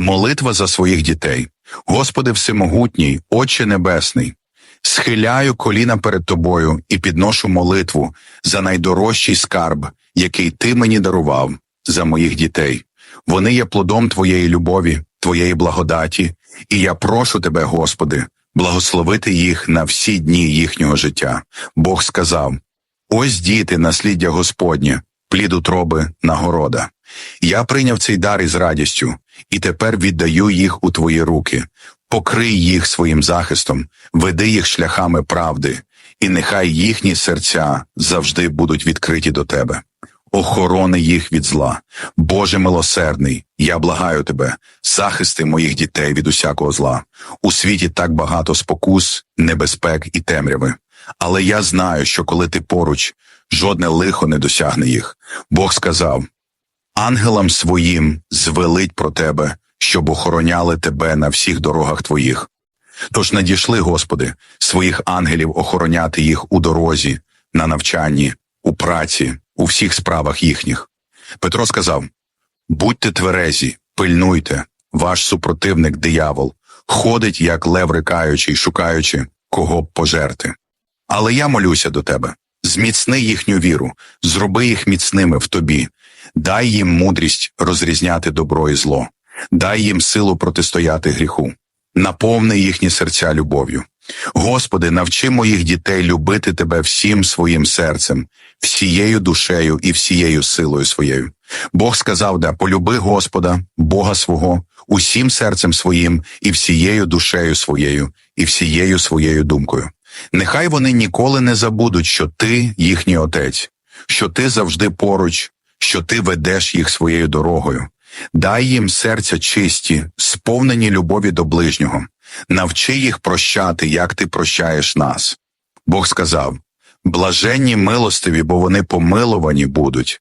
Молитва за своїх дітей. Господи Всемогутній, Отче Небесний, схиляю коліна перед Тобою і підношу молитву за найдорожчий скарб, який Ти мені дарував, за моїх дітей. Вони є плодом Твоєї любові, Твоєї благодаті, і я прошу Тебе, Господи, благословити їх на всі дні їхнього життя. Бог сказав: Ось діти, насліддя Господнє, плід утроби, нагорода. Я прийняв цей дар із радістю, і тепер віддаю їх у твої руки. Покрий їх своїм захистом, веди їх шляхами правди, і нехай їхні серця завжди будуть відкриті до тебе. Охорони їх від зла. Боже милосердний, я благаю тебе, захисти моїх дітей від усякого зла. У світі так багато спокус, небезпек і темряви. Але я знаю, що коли ти поруч, жодне лихо не досягне їх. Бог сказав: ангелам своїм звелить про тебе, щоб охороняли тебе на всіх дорогах твоїх. Тож надійшли, Господи, своїх ангелів охороняти їх у дорозі, на навчанні, у праці, у всіх справах їхніх. Петро сказав: Будьте тверезі, пильнуйте, ваш супротивник диявол, ходить, як лев рикаючий, шукаючи, кого б пожерти. Але я молюся до тебе, зміцни їхню віру, зроби їх міцними в тобі, дай їм мудрість розрізняти добро і зло, дай їм силу протистояти гріху, наповни їхні серця любов'ю. Господи, навчи моїх дітей любити тебе всім своїм серцем, всією душею і всією силою своєю. Бог сказав, да полюби Господа, Бога свого, усім серцем своїм і всією душею своєю, і всією своєю думкою. Нехай вони ніколи не забудуть, що ти їхній отець, що ти завжди поруч, що ти ведеш їх своєю дорогою. Дай їм серця чисті, сповнені любові до ближнього, навчи їх прощати, як ти прощаєш нас. Бог сказав: блаженні милостиві, бо вони помилувані будуть.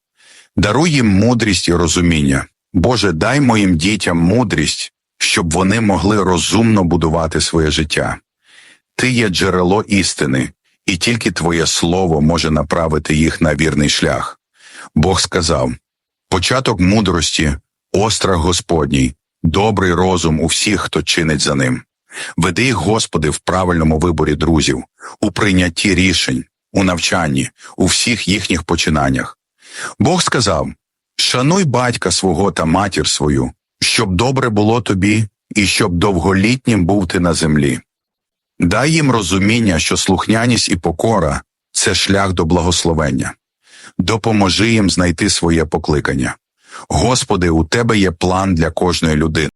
Даруй їм мудрість і розуміння. Боже, дай моїм дітям мудрість, щоб вони могли розумно будувати своє життя. Ти є джерело істини, і тільки Твоє слово може направити їх на вірний шлях. Бог сказав: початок мудрості, острах Господній, добрий розум у всіх, хто чинить за ним. Веди їх, Господи, в правильному виборі друзів, у прийнятті рішень, у навчанні, у всіх їхніх починаннях. Бог сказав: Шануй батька свого та матір свою, щоб добре було тобі і щоб довголітнім був ти на землі. Дай їм розуміння, що слухняність і покора це шлях до благословення. Допоможи їм знайти своє покликання. Господи, у тебе є план для кожної людини.